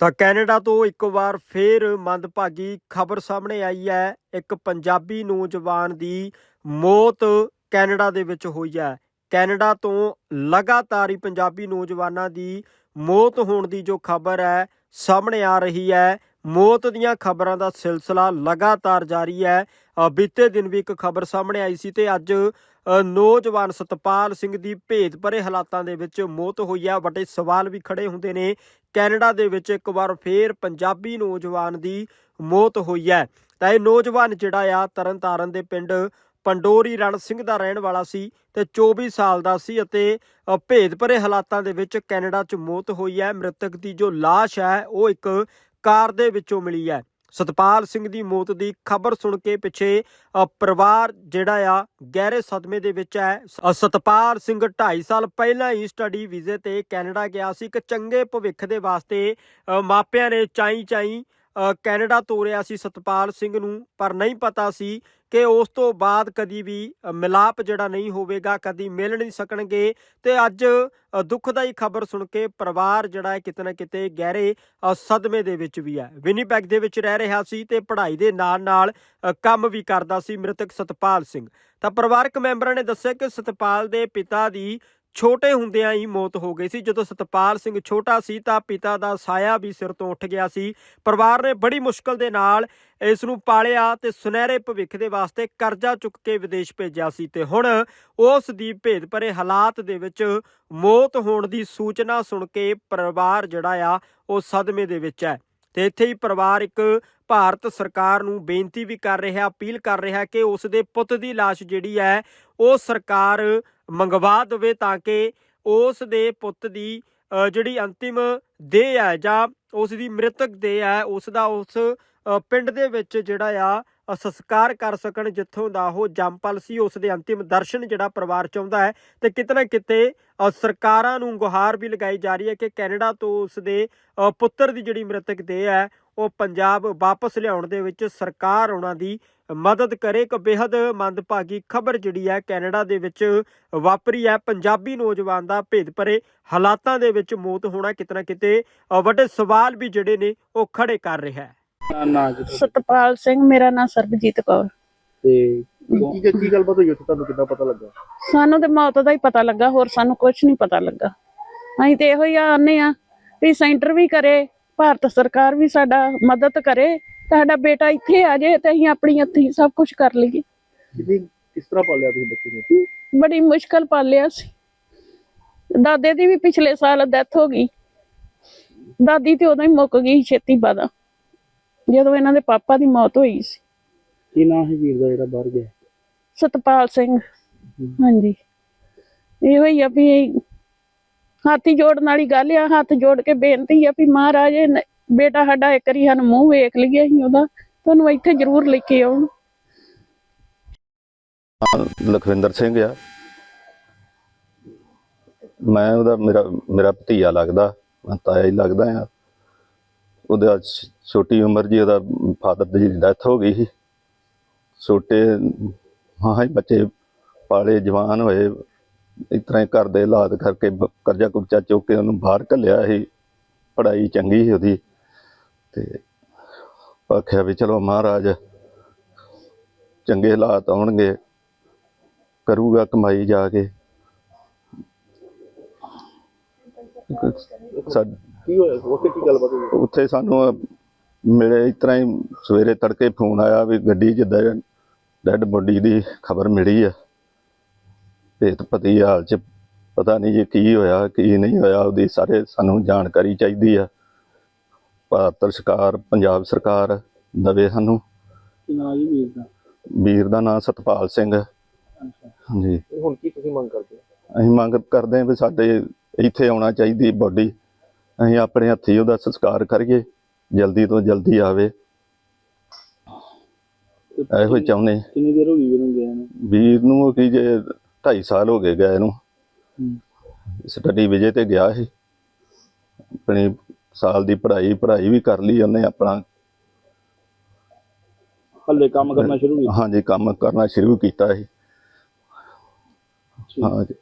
ਤਾਂ ਕੈਨੇਡਾ ਤੋਂ ਇੱਕ ਵਾਰ ਫੇਰ ਮੰਦਭਾਗੀ ਖਬਰ ਸਾਹਮਣੇ ਆਈ ਹੈ। ਇੱਕ ਪੰਜਾਬੀ ਨੌਜਵਾਨ ਦੀ ਮੌਤ ਕੈਨੇਡਾ ਦੇ ਵਿੱਚ ਹੋਈ ਹੈ। ਕੈਨੇਡਾ ਤੋਂ ਲਗਾਤਾਰ ਹੀ ਪੰਜਾਬੀ ਨੌਜਵਾਨਾਂ ਦੀ ਮੌਤ ਹੋਣ ਦੀ ਜੋ ਖਬਰ ਹੈ, ਸਾਹਮਣੇ ਆ ਰਹੀ ਹੈ। ਮੌਤ ਦੀਆਂ ਖਬਰਾਂ ਦਾ ਸਿਲਸਿਲਾ ਲਗਾਤਾਰ ਜਾਰੀ ਹੈ। ਬੀਤੇ ਦਿਨ ਵੀ ਇੱਕ ਖਬਰ ਸਾਹਮਣੇ ਆਈ ਸੀ ਤੇ ਅੱਜ ਨੌਜਵਾਨ ਸਤਪਾਲ ਸਿੰਘ ਦੀ ਭੇਦ ਭਰੇ ਹਾਲਾਤਾਂ ਦੇ ਵਿੱਚ ਮੌਤ ਹੋਈ ਹੈ ਵੱਡੇ ਸਵਾਲ ਵੀ ਖੜੇ ਹੁੰਦੇ ਨੇ। ਕੈਨੇਡਾ ਦੇ ਵਿੱਚ ਇੱਕ ਵਾਰ ਫੇਰ ਪੰਜਾਬੀ ਨੌਜਵਾਨ ਦੀ ਮੌਤ ਹੋਈ ਹੈ। ਤਾਂ ਇਹ ਨੌਜਵਾਨ ਜਿਹੜਾ ਆ, ਤਰਨਤਾਰਨ ਦੇ ਪਿੰਡ ਪੰਡੋਰੀ ਰਣ ਸਿੰਘ ਦਾ ਰਹਿਣ ਵਾਲਾ ਸੀ ਤੇ 24 ਸਾਲ ਦਾ ਸੀ ਅਤੇ ਭੇਦ ਭਰੇ ਹਾਲਾਤਾਂ ਦੇ ਵਿੱਚ ਕੈਨੇਡਾ 'ਚ ਮੌਤ ਹੋਈ ਹੈ। ਮ੍ਰਿਤਕ ਦੀ ਜੋ ਲਾਸ਼ ਹੈ, ਉਹ ਇੱਕ ਕਾਰ ਦੇ ਵਿੱਚੋਂ ਮਿਲੀ ਹੈ। ਸਤਪਾਲ ਸਿੰਘ ਦੀ ਮੌਤ ਦੀ ਖਬਰ ਸੁਣ ਕੇ ਪਿੱਛੇ ਪਰਿਵਾਰ ਜਿਹੜਾ ਆ, ਗਹਿਰੇ ਸਦਮੇ ਦੇ ਵਿੱਚ ਹੈ। ਸਤਪਾਲ ਸਿੰਘ 2.5 ਸਾਲ ਪਹਿਲਾਂ ਹੀ ਸਟੱਡੀ ਵੀਜ਼ੇ ਤੇ ਕੈਨੇਡਾ ਗਿਆ ਸੀ। ਇੱਕ ਚੰਗੇ ਭਵਿੱਖ ਦੇ ਵਾਸਤੇ ਮਾਪਿਆਂ ਨੇ ਚਾਈ ਚਾਈ ਕੈਨੇਡਾ ਤੋਰਿਆ ਸੀ ਸਤਪਾਲ ਸਿੰਘ ਨੂੰ ਪਰ ਨਹੀਂ ਪਤਾ ਸੀ ਕਿ ਉਸ ਤੋਂ ਬਾਅਦ ਕਦੀ ਵੀ ਮਿਲਾਪ ਜਿਹੜਾ ਨਹੀਂ ਹੋਵੇਗਾ ਕਦੀ ਮਿਲ ਨਹੀਂ ਸਕਣਗੇ। ਤੇ ਅੱਜ ਅ, ਦੁਖਦਾਈ ਖਬਰ ਸੁਣ ਕੇ ਪਰਿਵਾਰ ਜਿਹੜਾ ਹੈ ਕਿਤੇ ਨਾ ਕਿਤੇ ਗਹਿਰੇ ਸਦਮੇ ਦੇ ਵਿੱਚ ਵੀ ਹੈ। ਵਿਨੀਪੈਗ ਦੇ ਵਿੱਚ ਰਹਿ ਰਿਹਾ ਸੀ ਤੇ ਪੜ੍ਹਾਈ ਦੇ ਨਾਲ ਨਾਲ ਕੰਮ ਵੀ ਕਰਦਾ ਸੀ ਮ੍ਰਿਤਕ ਸਤਪਾਲ ਸਿੰਘ। ਤਾਂ ਪਰਿਵਾਰਕ ਮੈਂਬਰਾਂ ਨੇ ਦੱਸਿਆ ਕਿ ਸਤਪਾਲ ਦੇ ਪਿਤਾ ਦੀ ਛੋਟੇ ਹੁੰਦਿਆਂ ਹੀ ਮੌਤ ਹੋ ਗਈ ਸੀ। ਜਦੋਂ ਸਤਪਾਲ ਸਿੰਘ ਛੋਟਾ ਸੀ ਤਾਂ ਪਿਤਾ ਦਾ ਸਾਇਆ ਵੀ ਸਿਰ ਤੋਂ ਉੱਠ ਗਿਆ ਸੀ। ਪਰਿਵਾਰ ਨੇ ਬੜੀ ਮੁਸ਼ਕਲ ਦੇ ਨਾਲ ਇਸ ਨੂੰ ਪਾਲਿਆ ਤੇ ਸੁਨਹਿਰੇ ਭਵਿੱਖ ਦੇ ਵਾਸਤੇ ਕਰਜ਼ਾ ਚੁੱਕ ਕੇ ਵਿਦੇਸ਼ ਭੇਜਿਆ ਸੀ ਤੇ ਹੁਣ ਉਸ ਦੀ ਭੇਦ ਭਰੇ ਹਾਲਾਤ ਦੇ ਵਿੱਚ ਮੌਤ ਹੋਣ ਦੀ ਸੂਚਨਾ ਸੁਣ ਕੇ ਪਰਿਵਾਰ ਜਿਹੜਾ ਆ, ਉਹ ਸਦਮੇ ਦੇ ਵਿੱਚ ਹੈ। ਤੇ ਇੱਥੇ ਹੀ ਪਰਿਵਾਰ ਇੱਕ ਭਾਰਤ ਸਰਕਾਰ ਨੂੰ ਬੇਨਤੀ ਵੀ ਕਰ ਰਿਹਾ, ਅਪੀਲ ਕਰ ਰਿਹਾ ਕਿ ਉਸ ਦੇ ਪੁੱਤ ਦੀ ਲਾਸ਼ ਜਿਹੜੀ ਹੈ, ਉਹ ਸਰਕਾਰ ਮੰਗਵਾ ਦੇਵੇ ਤਾਂ ਕਿ ਉਸ ਦੇ ਪੁੱਤ ਦੀ ਜਿਹੜੀ ਅੰਤਿਮ ਦੇਹ ਹੈ ਜਾਂ ਉਸ ਦੀ ਮ੍ਰਿਤਕ ਦੇਹ ਹੈ ਉਸ ਦਾ ਉਸ ਪਿੰਡ ਦੇ ਵਿੱਚ ਜਿਹੜਾ ਆ ਅ, ਸੰਸਕਾਰ ਕਰ ਸਕਣ ਜਿੱਥੋਂ ਦਾ ਉਹ ਜੰਮਪਲ ਸੀ ਉਸ ਦੇ ਅੰਤਿਮ ਦਰਸ਼ਨ ਜਿਹੜਾ ਪਰਿਵਾਰ ਚਾਹੁੰਦਾ ਹੈ। ਤੇ ਕਿਤੇ ਨਾ ਕਿਤੇ ਸਰਕਾਰਾਂ ਨੂੰ ਗੁਹਾਰ ਵੀ ਲਗਾਈ ਜਾ ਰਹੀ ਹੈ ਕਿ ਕੈਨੇਡਾ ਤੋਂ ਉਸ ਦੇ ਪੁੱਤਰ ਦੀ ਜਿਹੜੀ ਮ੍ਰਿਤਕ ਦੇਹ ਹੈ ਉਹ ਪੰਜਾਬ ਵਾਪਸ ਲਿਆਉਣ ਦੇ ਵਿੱਚ ਸਰਕਾਰ ਉਹਨਾਂ ਦੀ ਮਦਦ ਕਰੇ। ਇੱਕ ਬੇहद ਮੰਦਭਾਗੀ ਖਬਰ ਜਿਹੜੀ ਹੈ ਕੈਨੇਡਾ ਦੇ ਵਿੱਚ ਵਾਪਰੀ ਹੈ। ਪੰਜਾਬੀ ਨੌਜਵਾਨ ਦਾ ਭੇਦ ਭਰੇ ਹਾਲਾਤਾਂ ਦੇ ਵਿੱਚ ਮੌਤ ਹੋਣਾ ਕਿਤੇ ਨਾ ਕਿਤੇ ਵੱਡੇ ਸਵਾਲ ਵੀ ਜਿਹੜੇ ਨੇ ਉਹ ਖੜੇ ਕਰ ਰਿਹਾ ਹੈ। ਸਤਪਾਲ ਸਿੰਘ ਮੇਰਾ ਨਾਮ ਸਰਬਜੀਤ ਕੌਰ। ਤੇ ਕੀ ਗੱਲਬਾਤ ਹੋਈ ਉੱਥੇ? ਤੁਹਾਨੂੰ ਕਿੱਦਾਂ ਪਤਾ ਲੱਗਾ? ਸਾਨੂੰ ਤੇ ਮੌਤ ਦਾ ਹੀ ਪਤਾ ਲੱਗਾ ਹੋਰ ਸਾਨੂੰ ਕੁਝ ਨਹੀਂ ਪਤਾ ਲੱਗਾ। ਅਸੀਂ ਤੇ ਇਹੋ ਹੀ ਆਨੇ ਆ ਵੀ ਸੈਂਟਰ ਵੀ ਕਰੇ ਭਾਰਤ ਸਰਕਾਰ ਵੀ ਸਾਡਾ ਮਦਦ ਕਰੇ ਸਾਡਾ ਬੇਟਾ ਇੱਥੇ ਆ ਜਾਏ ਤੇ ਅਸੀਂ ਆਪਣੀ ਹੱਥੀਂ ਸਭ ਕੁਝ ਕਰ ਲਈਏ। ਕਿੰਨੀ ਕਿਸ ਤਰ੍ਹਾਂ ਪਾਲਿਆ ਤੁਸੀਂ ਬੱਚੇ ਨੂੰ? ਬੜੀ ਮੁਸ਼ਕਲ ਪਾਲਿਆ ਸੀ। ਦਾਦੇ ਦੀ ਵੀ ਪਿਛਲੇ ਸਾਲ ਡੈਥ ਹੋ ਗਈ। ਦਾਦੀ ਤੇ ਉਦੋਂ ਹੀ ਮੁੱਕ ਗਈ ਛੇਤੀ ਬਾਦਾ। ਜਦੋਂ ਇਹਨਾਂ ਦੇ ਪਾਪਾ ਦੀ ਮੌਤ ਹੋਈ ਸੀ। ਕੀ ਨਾਂ ਹੈ ਵੀਰ ਦਾ ਜਿਹੜਾ ਬਾਹਰ ਗਿਆ? ਸਤਪਾਲ ਸਿੰਘ। ਹਾਂਜੀ। ਇਹੋ ਹੀ ਆ ਵੀ ਹਾਥੀ ਜੋੜਨ ਵਾਲੀ ਗੱਲ ਆ, ਹੱਥ ਜੋੜ ਕੇ ਬੇਨਤੀ ਆ ਵੀ ਮਹਾਰਾਜ ਬੇਟਾ ਸਾਡਾ ਇੱਕ ਵਾਰੀ ਸਾਨੂੰ ਮੂੰਹ ਵੇਖ ਲਈਏ ਅਸੀਂ ਉਹਦਾ, ਤੁਹਾਨੂੰ ਇੱਥੇ ਜ਼ਰੂਰ ਲੈ ਕੇ ਆਉਣ। ਲਖਵਿੰਦਰ ਸਿੰਘ ਆ। ਮੈਂ ਉਹਦਾ, ਮੇਰਾ ਮੇਰਾ ਭਤੀਆ ਲੱਗਦਾ, ਮੈਂ ਤਾਇਆ ਹੀ ਲੱਗਦਾ ਆ। ਉਹਦਾ ਛੋਟੀ ਉਮਰ ਜੀ, ਉਹਦਾ ਫਾਦਰ ਦੀ ਡੈਥ ਹੋ ਗਈ ਸੀ। ਛੋਟੇ ਹਾਂ ਬੱਚੇ, ਪਾਲੇ ਜਵਾਨ ਹੋਏ। ਇਸ ਤਰ੍ਹਾਂ ਹੀ ਘਰ ਦੇ ਹਾਲਾਤ ਕਰਕੇ ਬ- ਕਰਜ਼ਾ ਕੁਰਜ਼ਾ ਚੁੱਕ ਕੇ ਉਹਨੂੰ ਬਾਹਰ ਘੱਲਿਆ ਸੀ। ਪੜ੍ਹਾਈ ਚੰਗੀ ਸੀ ਉਹਦੀ ਤੇ ਆਖਿਆ ਵੀ ਚਲੋ ਮਹਾਰਾਜ ਚੰਗੇ ਹਾਲਾਤ ਆਉਣਗੇ ਕਰੂਗਾ ਕਮਾਈ ਜਾ ਕੇ। ਸਾ- ਕੀ ਹੋਇਆ? ਉੱਥੇ ਕੀ ਗੱਲਬਾਤ ਹੋਈ? ਉੱਥੇ ਸਾਨੂੰ ਮਿਲੇ ਇਸ ਤਰ੍ਹਾਂ ਹੀ ਸਵੇਰੇ ਤੜਕੇ ਫੋਨ ਆਇਆ ਵੀ ਗੱਡੀ 'ਚ ਡੈਡ ਬੋਡੀ ਦੀ ਖਬਰ ਮਿਲੀ ਆ। ਭੇਤ ਪਤੀ ਹਾਲ 'ਚ ਪਤਾ ਨਹੀਂ ਜੀ ਕੀ ਹੋਇਆ ਕੀ ਨਹੀਂ ਹੋਇਆ ਉਹਦੀ ਸਾਰੇ ਸਾਨੂੰ ਜਾਣਕਾਰੀ ਚਾਹੀਦੀ ਆ। ਭਾਰਤ ਸਰਕਾਰ ਪੰਜਾਬ ਸਰਕਾਰ ਦਵੇ ਸਾਨੂੰ। ਕੀ ਨਾਂ ਜੀ ਵੀਰ ਦਾ? ਵੀਰ ਦਾ ਨਾਮ ਸਤਪਾਲ ਸਿੰਘ। ਹਾਂਜੀ। ਤੇ ਹੁਣ ਕੀ ਤੁਸੀਂ ਮੰਗ ਕਰਦੇ ਹੋ? ਅਸੀਂ ਮੰਗ ਕਰਦੇ ਹਾਂ ਵੀ ਸਾਡੇ ਇੱਥੇ ਆਉਣਾ ਚਾਹੀਦੀ ਬੋਡੀ। ਅਸੀਂ ਆਪਣੇ ਹੱਥੀਂ ਉਹਦਾ ਸੰਸਕਾਰ ਕਰੀਏ ਜਲਦੀ ਤੋਂ ਜਲਦੀ ਆਵੇ। ਤੇ ਇਹੋ ਹੀ ਚਾਹੁੰਦੇ ਕਿੰਨੀ ਦੇਰ ਹੋ ਗਈ ਵੀਰ ਨੂੰ ਗਿਆ ਨੂੰ? ਵੀਰ ਨੂੰ ਕੀ ਜੇ 2.5 ਸਾਲ ਹੋ ਗਏ ਗਏ ਨੂੰ। ਸਟੱਡੀ ਵਿਜੇ ਤੇ ਗਿਆ ਸੀ। ਆਪਣੀ ਸਾਲ ਦੀ ਪੜ੍ਹਾਈ ਪੜ੍ਹਾਈ ਵੀ ਕਰ ਲਈ ਉਹਨੇ ਆਪਣਾ। ਹੱਲੇ ਕੰਮ ਕਰਨਾ ਸ਼ੁਰੂ ਕੀਤਾ? ਹਾਂਜੀ ਕੰਮ ਕਰਨਾ ਸ਼ੁਰੂ ਕੀਤਾ ਸੀ। ਹਾਂਜੀ।